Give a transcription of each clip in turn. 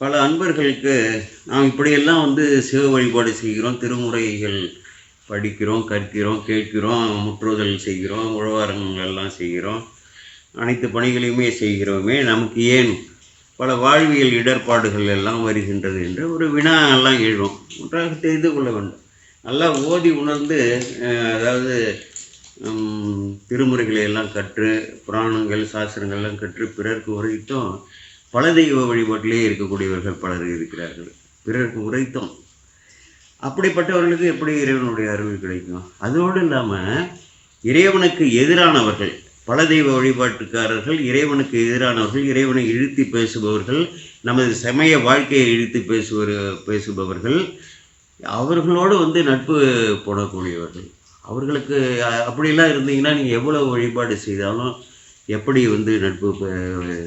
பல அன்பர்களுக்கு நாம் இப்படியெல்லாம் வந்து சிவ வழிபாடு செய்கிறோம் திருமுறைகள் படிக்கிறோம் கற்கிறோம் கேட்கிறோம் முற்றுதல் செய்கிறோம் உழவாரங்கள் எல்லாம் செய்கிறோம் அனைத்து பணிகளையுமே செய்கிறோமே. நமக்கு ஏன் பல வாழ்வியல் இடர்பாடுகள் எல்லாம் வருகின்றது என்று ஒரு வினா எல்லாம் எழும் ஒன்றாக தெரிந்து கொள்ள வேண்டும். நல்லா ஓதி உணர்ந்து அதாவது திருமுறைகளை எல்லாம் கற்று புராணங்கள் சாஸ்திரங்கள் எல்லாம் கற்று பிறர்க்கு உரைத்தும் பல தெய்வ வழிபாட்டிலே இருக்கக்கூடியவர்கள் பலர் இருக்கிறார்கள். பிறருக்கு உரைத்தோம். அப்படிப்பட்டவர்களுக்கு எப்படி இறைவனுடைய அருள் கிடைக்கும்? அதோடு இல்லாமல் இறைவனுக்கு எதிரானவர்கள் பல தெய்வ வழிபாட்டுக்காரர்கள் இறைவனுக்கு எதிரானவர்கள் இறைவனை இழுத்து பேசுபவர்கள் நமது சமய வாழ்க்கையை இழுத்து பேசுவர் பேசுபவர்கள் அவர்களோடு வந்து நட்பு போடக்கூடியவர்கள். அவர்களுக்கு அப்படிலாம் இருந்தீங்கன்னா நீங்கள் எவ்வளோ வழிபாடு செய்தாலும் எப்படி வந்து நட்பு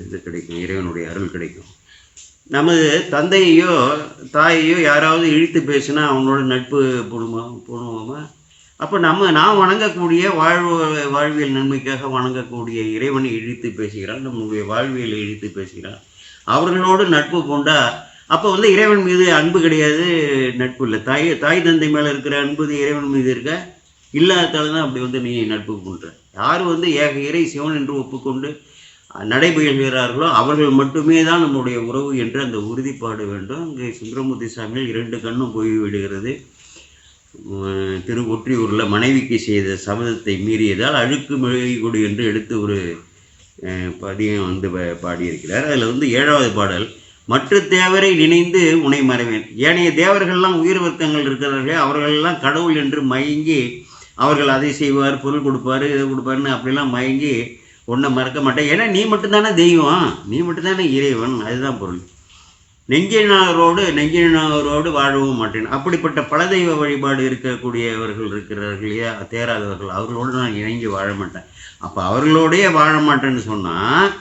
இது கிடைக்கும்? இறைவனுடைய அருள் கிடைக்கும். நமது தந்தையையோ தாயையோ யாராவது இழுத்து பேசினா அவங்களோட நட்பு போடுமா போடுவோமா? அப்போ நம்ம நான் வணங்கக்கூடிய வாழ்வு வாழ்வியல் நன்மைக்காக வணங்கக்கூடிய இறைவனை இழித்து பேசுகிறான் நம்முடைய வாழ்வியலை இழித்து பேசுகிறான் அவர்களோடு நட்பு பூண்டா அப்போ வந்து இறைவன் மீது அன்பு கிடையாது நட்பு இல்லை. தாய் தாய் தந்தை மேலே இருக்கிற அன்பு இறைவன் மீது இருக்க? இல்லாததால தான் அப்படி வந்து நீ நட்பு பண்ணுற யார் வந்து ஏக இறை சிவன் என்று ஒப்புக்கொண்டு நடைபெறுகிறார்களோ அவர்கள் மட்டுமே தான் நம்முடைய உறவு என்று அந்த உறுதிப்பாடு வேண்டும். இங்கே சுந்தரமூர்த்தி சாமியில் இரண்டு கண்ணும் போய் விடுகிறது. திரு ஒற்றியூரில் மனைவிக்கு செய்த சபதத்தை மீறியதால் அழுக்கு மெழுகுடி என்று எடுத்து ஒரு பதியம் வந்து பாடியிருக்கிறார். அதில் வந்து ஏழாவது பாடல் மற்ற தேவரை நினைந்து உனை மறைவேன். ஏனைய தேவர்கள்லாம் உயிர் வர்க்கங்கள் இருக்கிறார்களே அவர்களெல்லாம் கடவுள் என்று மயங்கி அவர்கள் அதை செய்வார் பொருள் கொடுப்பாரு இதை கொடுப்பாருன்னு அப்படிலாம் மயங்கி ஒன்றை மறக்க மாட்டேன். ஏன்னா நீ மட்டும்தானே தெய்வம். நீ மட்டும்தானே இறைவன். அதுதான் பொருள். நெஞ்சினாரோடு நெஞ்சினாரோடு வாழவும் மாட்டேன். அப்படிப்பட்ட பல தெய்வ வழிபாடு இருக்கக்கூடியவர்கள் இருக்கிறார்கள் இல்லையா? தேராதவர்கள். அவர்களோடு நான் இணைஞ்சு வாழ மாட்டேன். அப்போ அவர்களோடையே வாழ மாட்டேன்னு சொன்னால்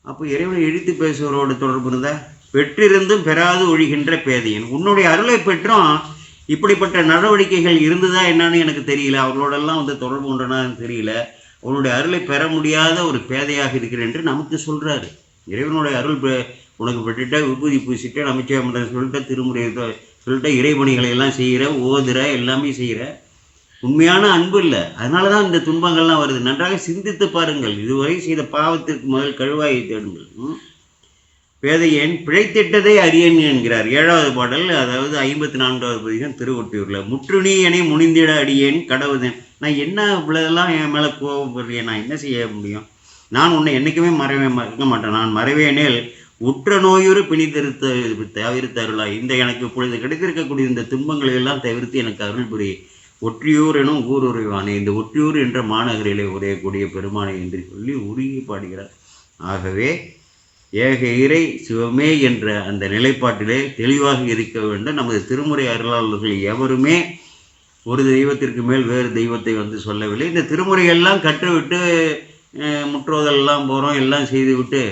அப்போ இறைவனை இழுத்து பேசுவரோடு தொடர்பு இருந்தால் பெற்றிருந்தும் பெறாது ஒழிகின்ற பேதையன். உன்னுடைய அருளை பெற்றும் இப்படிப்பட்ட நடவடிக்கைகள் இருந்ததா என்னன்னு எனக்கு தெரியல. அவர்களோடெல்லாம் வந்து தொடர்பு கொண்டனான்னு தெரியல. உன்னுடைய அருளை பெற முடியாத ஒரு பேதையாக இருக்கிறேன் என்று நமக்கு சொல்கிறாரு இறைவனுடைய அருள் பெ- உனக்கு பெற்றுட்ட விபூதி பூசிட்ட நமச்சிவாய சொல்லிட்ட திருமுறை சொல்லிட்ட இறைபணிகளை எல்லாம் செய்கிற ஓதுற எல்லாமே செய்கிற. உண்மையான அன்பு இல்லை. அதனால தான் இந்த துன்பங்கள்லாம் வருது. நன்றாக சிந்தித்து பாருங்கள். இதுவரை செய்த பாவத்திற்கு முதல் கழுவாயை தேடுங்கள். ம்? பேதையேன் பிழைத்திட்டதை அறியேன் என்கிறார். ஏழாவது பாடல் அதாவது ஐம்பத்தி நான்காவது பதிகம் திருவொட்டியூரில் முற்றுநீயனை முனிந்திட அடியேன் கடவுதேன். நான் என்ன இவ்வளோதெல்லாம் என் மேலே கோபப்படுறேன் நான் என்ன செய்ய முடியும்? நான் உன்னை என்றைக்குமே மறவே மறக்க மாட்டேன். நான் மறவேனேல் உற்ற நோயுறு பிணித்திருத்த தவிர்த்து அருளாய் இந்த எனக்கு இப்பொழுது கிடைத்திருக்கக்கூடிய இந்த துன்பங்களை எல்லாம் தவிர்த்து எனக்கு அருள் புரிய. ஒற்றியூர் எனும் ஊர் இந்த ஒற்றியூர் என்ற மாநகரிலே உரையக்கூடிய பெருமானை என்று சொல்லி உருகி பாடுகிறார். ஆகவே ஏக இறை சிவமே என்ற அந்த நிலைப்பாட்டிலே தெளிவாக இருக்க வேண்டும். நமது திருமுறை அருளாளர்கள் எவருமே ஒரு தெய்வத்திற்கு மேல் வேறு தெய்வத்தை வந்து சொல்லவில்லை. இந்த திருமுறையெல்லாம் கற்றுவிட்டு முற்றோதெல்லாம் போகிறோம் எல்லாம் செய்துவிட்டு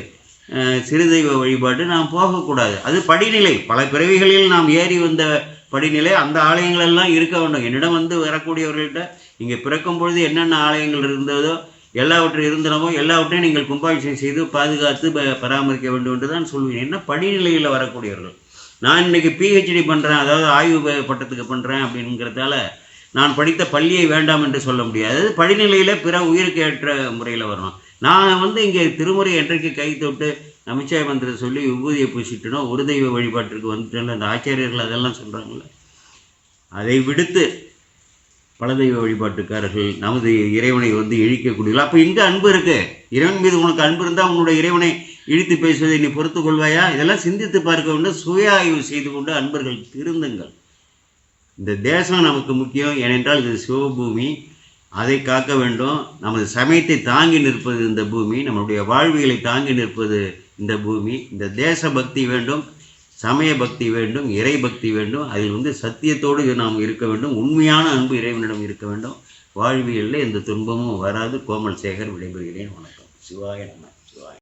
சிறு தெய்வ வழிபாடு நாம் போகக்கூடாது. அது படிநிலை. பல பிறவிகளில் நாம் ஏறி வந்த படிநிலை. அந்த ஆலயங்களெல்லாம் இருக்க வேண்டும். என்னிடம் வந்து வரக்கூடியவர்கள்ட்ட இங்கே பிறக்கும் பொழுது என்னென்ன ஆலயங்கள் இருந்ததோ எல்லாவற்றையும் இருந்தனமோ எல்லாவற்றையும் நீங்கள் கும்பாபிஷேகம் செய்து பாதுகாத்து ப- பராமரிக்க வேண்டும் என்று தான் சொல்லுவேன் என்ன படிநிலையில் வரக்கூடியவர்கள்? நான் இன்றைக்கி பிஹெச்டி பண்ணுறேன் அதாவது ஆய்வு பட்டத்துக்கு பண்ணுறேன் அப்படிங்கிறதால நான் படித்த பள்ளியை வேண்டாம் என்று சொல்ல முடியாது. அது படிநிலையில் பிற உயிருக்கு ஏற்ற முறையில் வரணும். நான் வந்து இங்கே திருமுறை என்றைக்கு கை தொட்டு நமச்சிவாய மந்திரத்தை சொல்லி விபூதியை பூசிட்டனோ ஒரு தெய்வ வழிபாட்டிற்கு வந்துட்டேன்ல அந்த ஆச்சாரியர்கள் அதெல்லாம் சொல்கிறாங்கல்ல அதை விடுத்து பல தெய்வ வழிபாட்டுக்காரர்கள் நமது இறைவனை வந்து இழிக்கக்கூடியவர்கள். அப்போ இங்கே அன்பு இருக்கு. இறைவன் மீது உனக்கு அன்பு இருந்தால் உன்னுடைய இறைவனை இழித்து பேசுவதை நீ பொறுத்து கொள்வாயா? இதெல்லாம் சிந்தித்து பார்க்க வேண்டும் சுய ஆய்வு செய்து கொண்டு அன்பர்கள் திருந்துங்கள். இந்த தேசம் நமக்கு முக்கியம். ஏனென்றால் இது சிவபூமி. அதை காக்க வேண்டும். நமது சமயத்தை தாங்கி நிற்பது இந்த பூமி. நம்முடைய வாழ்வியலை தாங்கி நிற்பது இந்த பூமி. இந்த தேச பக்தி வேண்டும். சமய பக்தி வேண்டும் இறை பக்தி வேண்டும் அதில் வந்து சத்தியத்தோடு நாம் இருக்க வேண்டும் உண்மையான அன்பு இறைவனிடம் இருக்க வேண்டும். வாழ்வியலில் எந்த துன்பமும் வராது. கோமல் சேகர் விடைபெறுகிறேன். வணக்கம். சிவாய நம.